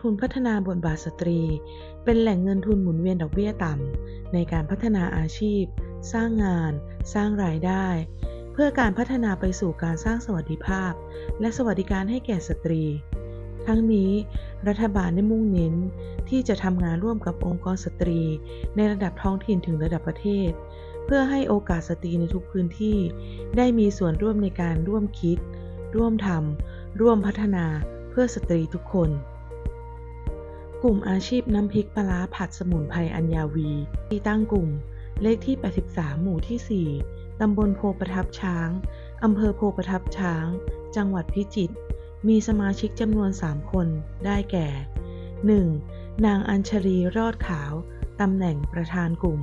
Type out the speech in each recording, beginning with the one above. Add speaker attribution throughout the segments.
Speaker 1: ทุนพัฒนาบทบาทสตรี เป็นแหล่งเงินทุนหมุนเวียนดอกเบี้ยต่ำในการพัฒนาอาชีพ สร้างงาน สร้างรายได้ เพื่อการพัฒนาไปสู่การสร้างสวัสดิภาพ และสวัสดิการให้แก่สตรี ทั้งนี้ รัฐบาลได้มุ่งเน้นที่จะทำงานร่วมกับองค์กรสตรี ในระดับท้องถิ่นถึงระดับประเทศ เพื่อให้โอกาสสตรีในทุกพื้นที่ ได้มีส่วนร่วมในการร่วมคิด ร่วมทำร่วมพัฒนาเพื่อสตรีทุกคน กลุ่มอาชีพน้ำพริกปลาผัดสมุนไพรอัญญาวี ที่ตั้งกลุ่ม เลขที่ 83 หมู่ที่ 4 ตำบลโพประทับช้าง อำเภอโพประทับช้าง จังหวัดพิจิตร มีสมาชิกจำนวน 3 คน ได้แก่ 1. นางอัญชลีรอดขาว ตำแหน่งประธานกลุ่ม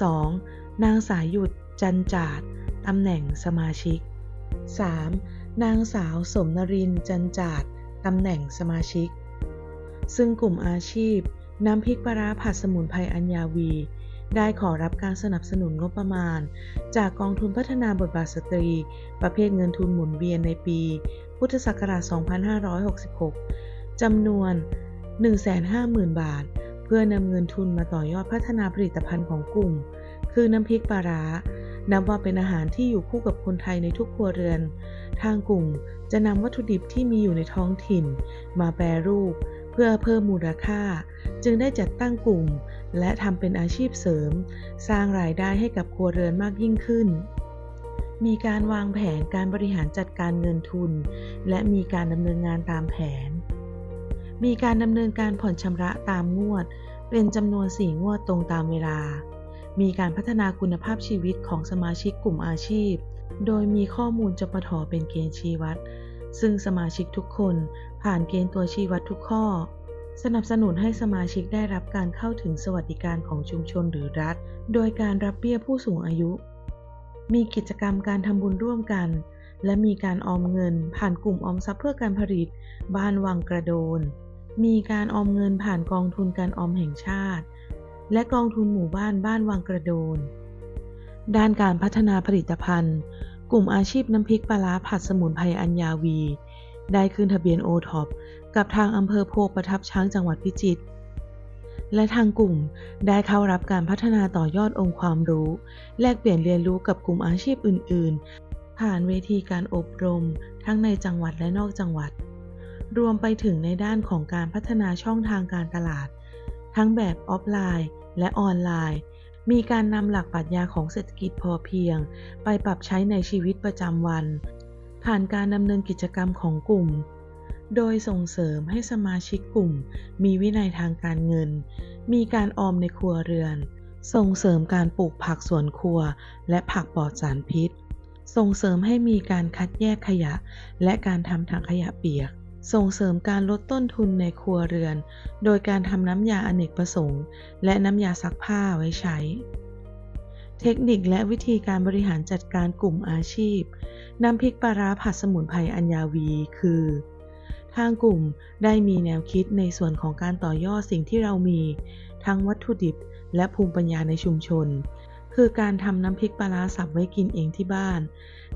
Speaker 1: 2. นางสายหยุดจันจาดตำแหน่งสมาชิก 3. นางสาวสมนรินจันจาดตำแหน่งสมาชิก ซึ่งกลุ่มอาชีพน้ำพริกปลาร้าผัดสมุนไพรอัญญาวี ได้ขอรับการสนับสนุนงบประมาณ จากกองทุนพัฒนาบทบาทสตรี ประเภทเงินทุนหมุนเวียนในปี พุทธศักราช 2566 จำนวน 150,000 บาท เพื่อนำเงินทุนมาต่อยอดพัฒนาผลิตภัณฑ์ของกลุ่ม คือน้ำพริกปลาร้านับว่าเป็นอาหารที่อยู่คู่กับคนไทยในทุกครัวเรือน ทางกลุ่มจะนำวัตถุดิบที่มีอยู่ในท้องถิ่น มาแปรรูป เพื่อเพิ่มมูลค่า จึงได้จัดตั้งกลุ่ม และทำเป็นอาชีพเสริม สร้างรายได้ให้กับครัวเรือนมากยิ่งขึ้น มีการวางแผนการบริหารจัดการเงินทุน และมีการดำเนินงานตามแผน มีการดำเนินการผ่อนชำระตามงวด เป็นจำนวน4งวดตรงตามเวลา มีการพัฒนาคุณภาพชีวิตของสมาชิกกลุ่มอาชีพ โดยมีข้อมูลจปทเป็นเกณฑ์ชี้วัด ซึ่งสมาชิกทุกคนผ่านเกณฑ์ตัวชี้วัดทุกข้อ สนับสนุนให้สมาชิกได้รับการเข้าถึงสวัสดิการของชุมชนหรือรัฐ โดยการรับเบี้ยผู้สูงอายุ มีกิจกรรมการทำบุญร่วมกัน และมีการออมเงิน ผ่านกลุ่มออมทรัพย์เพื่อการผลิต บ้านวังกระโดน มีการออมเงินผ่านกองทุนการออมแห่งชาติ และกองทุนหมู่บ้านบ้านวังกระโดน ด้านการพัฒนาผลิตภัณฑ์ กลุ่มอาชีพน้ำพริกปลาร้าผัดสมุนไพรอัญญาวี ได้ขึ้นทะเบียนโอท็อปกับทางอำเภอโพประทับช้างจังหวัดพิจิตรและทางกลุ่มได้เข้ารับการพัฒนาต่อยอดองค์ความรู้ แลกเปลี่ยนเรียนรู้กับกลุ่มอาชีพอื่น ๆ ผ่านเวทีการอบรม ทั้งในจังหวัดและนอกจังหวัด รวมไปถึงในด้านของการพัฒนาช่องทางการตลาด ทั้งแบบออฟไลน์ และออนไลน์ มีการนำหลักปรัชญาของเศรษฐกิจพอเพียง ไปปรับใช้ในชีวิตประจำวัน ผ่านการดำเนินกิจกรรมของกลุ่ม โดยส่งเสริมให้สมาชิกกลุ่ม มีวินัยทางการเงิน มีการออมในครัวเรือน ส่งเสริมการปลูกผักสวนครัว และผักปลอดสารพิษ ส่งเสริมให้มีการคัดแยกขยะ และการทำถังขยะเปียก ส่งเสริมการลดต้นทุนในครัวเรือน โดยการทำน้ำยาอเนกประสงค์ และน้ำยาซักผ้าไว้ใช้ เทคนิคและวิธีการบริหารจัดการกลุ่มอาชีพ น้ำพริกปลาร้าผัดสมุนไพรอัญญาวี คือ ทางกลุ่มได้มีแนวคิดในส่วนของการต่อยอดสิ่งที่เรามี ทั้งวัตถุดิบและภูมิปัญญาในชุมชน คือการทำน้ำพริกปลาร้าสับไว้กินเองที่บ้าน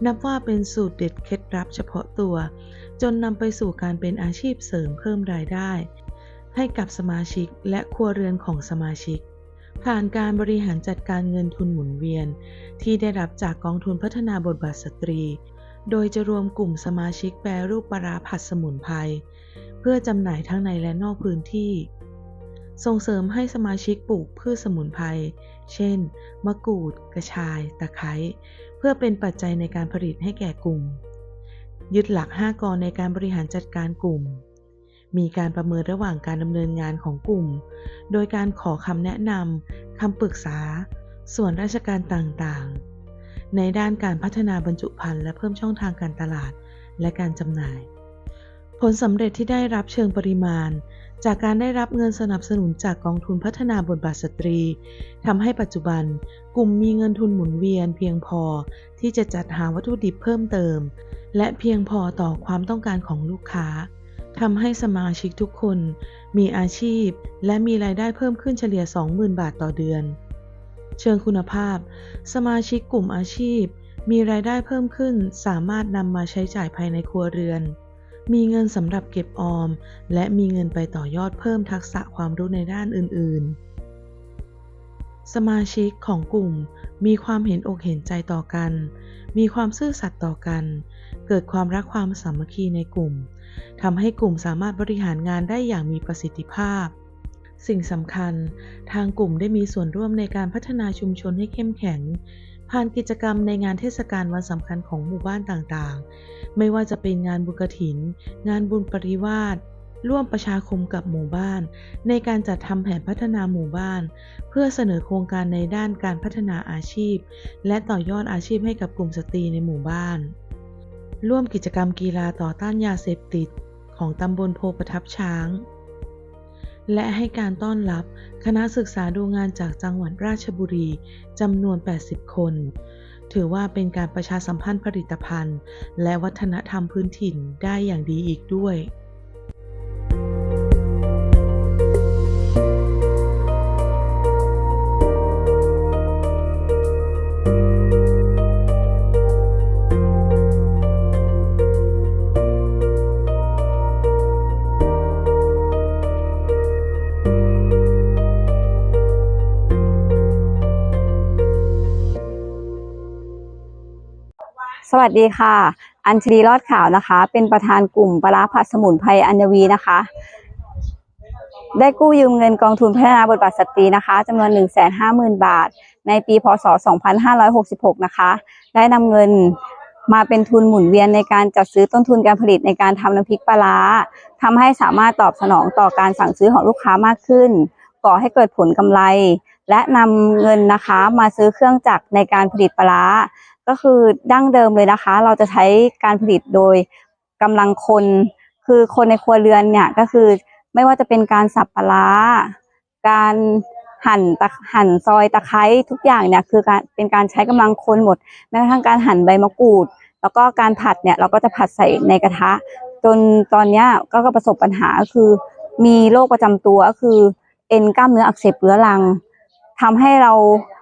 Speaker 1: นับว่าเป็นสูตรเด็ดเคล็ดลับเฉพาะตัว จนนำไปสู่การเป็นอาชีพเสริมเพิ่มรายได้ ให้กับสมาชิกและครัวเรือนของสมาชิก ผ่านการบริหารจัดการเงินทุนหมุนเวียน ที่ได้รับจากกองทุนพัฒนาบทบาทสตรี โดยจะรวมกลุ่มสมาชิกแปรรูปปลาร้าผัดสมุนไพรเพื่อจำหน่ายทั้งในและนอกพื้นที่ ส่งเสริมให้สมาชิกปลูกพืชสมุนไพร เช่น มะกรูด กระชาย ตะไคร้ เพื่อเป็นปัจจัยในการผลิตให้แก่กลุ่ม ยึดหลัก 5 กรในการบริหารจัดการกลุ่ม มีการประเมินระหว่างการดำเนินงานของกลุ่ม โดยการขอคำแนะนำ คำปรึกษา ส่วนราชการต่างๆ ในด้านการพัฒนาบรรจุภัณฑ์และเพิ่มช่องทางการตลาดและการจำหน่าย ผลสำเร็จที่ได้รับเชิงปริมาณ จากการได้รับเงินสนับสนุนจากกองทุนพัฒนาบทบาทสตรีทำให้ปัจจุบันกลุ่มมีเงินทุนหมุนเวียนเพียงพอที่จะจัดหาวัตถุดิบเพิ่มเติม และเพียงพอต่อความต้องการของลูกค้าทำให้สมาชิกทุกคนมีอาชีพ และมีรายได้เพิ่มขึ้นเฉลี่ย 20,000 บาทต่อเดือน เชิงคุณภาพ สมาชิกกลุ่มอาชีพ มีรายได้เพิ่มขึ้นสามารถนำมาใช้จ่ายภายในครัวเรือน มีเงินสำหรับเก็บออม และมีเงินไปต่อยอดเพิ่มทักษะความรู้ในด้านอื่น ๆ สมาชิกของกลุ่มมีความเห็นอกเห็นใจต่อกัน มีความซื่อสัตย์ต่อกัน เกิดความรักความสามัคคีในกลุ่มทำให้กลุ่มสามารถบริหารงานได้อย่างมีประสิทธิภาพ สิ่งสำคัญ ทางกลุ่มได้มีส่วนร่วมในการพัฒนาชุมชนให้เข้มแข็ง ผ่านกิจกรรมในงานเทศกาลวันสำคัญของหมู่บ้านต่างๆ ไม่ว่าจะเป็นงานบุญกถิน งานบุญปริวาสร่วมประชาคมกับหมู่บ้าน ในการจัดทำแผนพัฒนาหมู่บ้าน เพื่อเสนอโครงการในด้านการพัฒนาอาชีพ และต่อยอดอาชีพให้กับกลุ่มสตรีในหมู่บ้าน ร่วมกิจกรรมกีฬาต่อต้านยาเสพติด ของตำบลโพประทับช้าง และให้การต้อนรับคณะศึกษาดูงานจากจังหวัดราชบุรีจำนวน 80 คน ถือว่าเป็นการประชาสัมพันธ์ผลิตภัณฑ์ และวัฒนธรรมพื้นถิ่นได้อย่างดีอีกด้วย
Speaker 2: สวัสดีค่ะ อัญชลีรอดข่าวนะคะ เป็นประธานกลุ่มปลาร้าผัดสมุนไพรอัญวีนะคะ ได้กู้ยืมเงินกองทุนพัฒนาบทบาทสตรีนะคะจำนวน 1 5 0 0 0 0 บาท ในปีพศ 2566 นะคะ ได้นำเงินมาเป็นทุนหมุนเวียนในการจัดซื้อต้นทุนการผลิตในการทำน้ำพริกปลาร้าทำให้สามารถตอบสนองต่อการสั่งซื้อของลูกค้ามากขึ้น ก่อให้เกิดผลกำไร และนำเงินนะคะมาซื้อเครื่องจักรในการผลิตปลาร้า ก็คือดั้งเดิมเลยนะคะ เราจะใช้การผลิตโดยกำลังคน คือคนในครัวเรือนเนี่ยก็คือไม่ว่าจะเป็นการสับปลาร้าการหั่นตะหั่นซอยตะไคร้ทุกอย่างเนี่ยคือการเป็นการใช้กำลังคนหมดแม้กระทั่งการหั่นใบมะกรูด แล้วก็การผัดเนี่ยเราก็จะผัดใส่ในกระทะ จนตอนเนี้ยก็ประสบปัญหาก็คือ มีโรคประจำตัวก็คือเอ็นกล้ามเนื้ออักเสบเรื้อรังทำให้เรา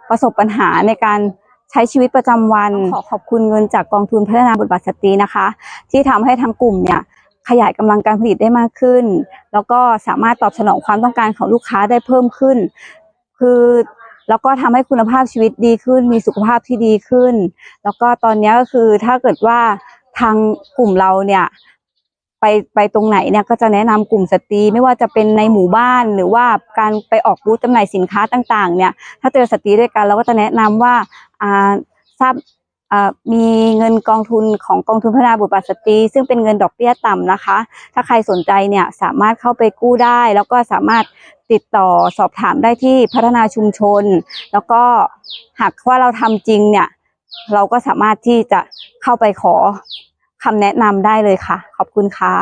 Speaker 2: ประสบปัญหาในการ ใช้ชีวิตประจำวันขอขอบคุณเงินจากกองทุนพัฒนาบทบาทสตรีนะคะ ที่ทำให้ทางกลุ่มเนี่ยขยายกำลังการผลิตได้มากขึ้น แล้วก็สามารถตอบสนองความต้องการของลูกค้าได้เพิ่มขึ้น คือแล้วก็ทำให้คุณภาพชีวิตดีขึ้น มีสุขภาพที่ดีขึ้น แล้วก็ตอนนี้ก็คือถ้าเกิดว่าทางกลุ่มเราเนี่ยไปไปตรงไหนเนี่ยก็จะแนะนำกลุ่มสตรีไม่ว่าจะเป็นในหมู่บ้านหรือว่าการไปออกบูธจำหน่ายสินค้าต่าง ๆ เนี่ย ถ้าเจอสตรีด้วยกันเราก็จะแนะนำว่าอ่า ทราบมีเงินกองทุนของกองทุนพัฒนาบุตรบาทสตรี ซึ่งเป็นเงินดอกเบี้ยต่ำนะคะ ถ้าใครสนใจเนี่ยสามารถเข้าไปกู้ได้ แล้วก็สามารถติดต่อสอบถามได้ที่พัฒนาชุมชน แล้วก็หากว่าเราทำจริงเนี่ย เราก็สามารถที่จะเข้าไปขอคำแนะนำได้เลยค่ะ ขอบคุณค่ะ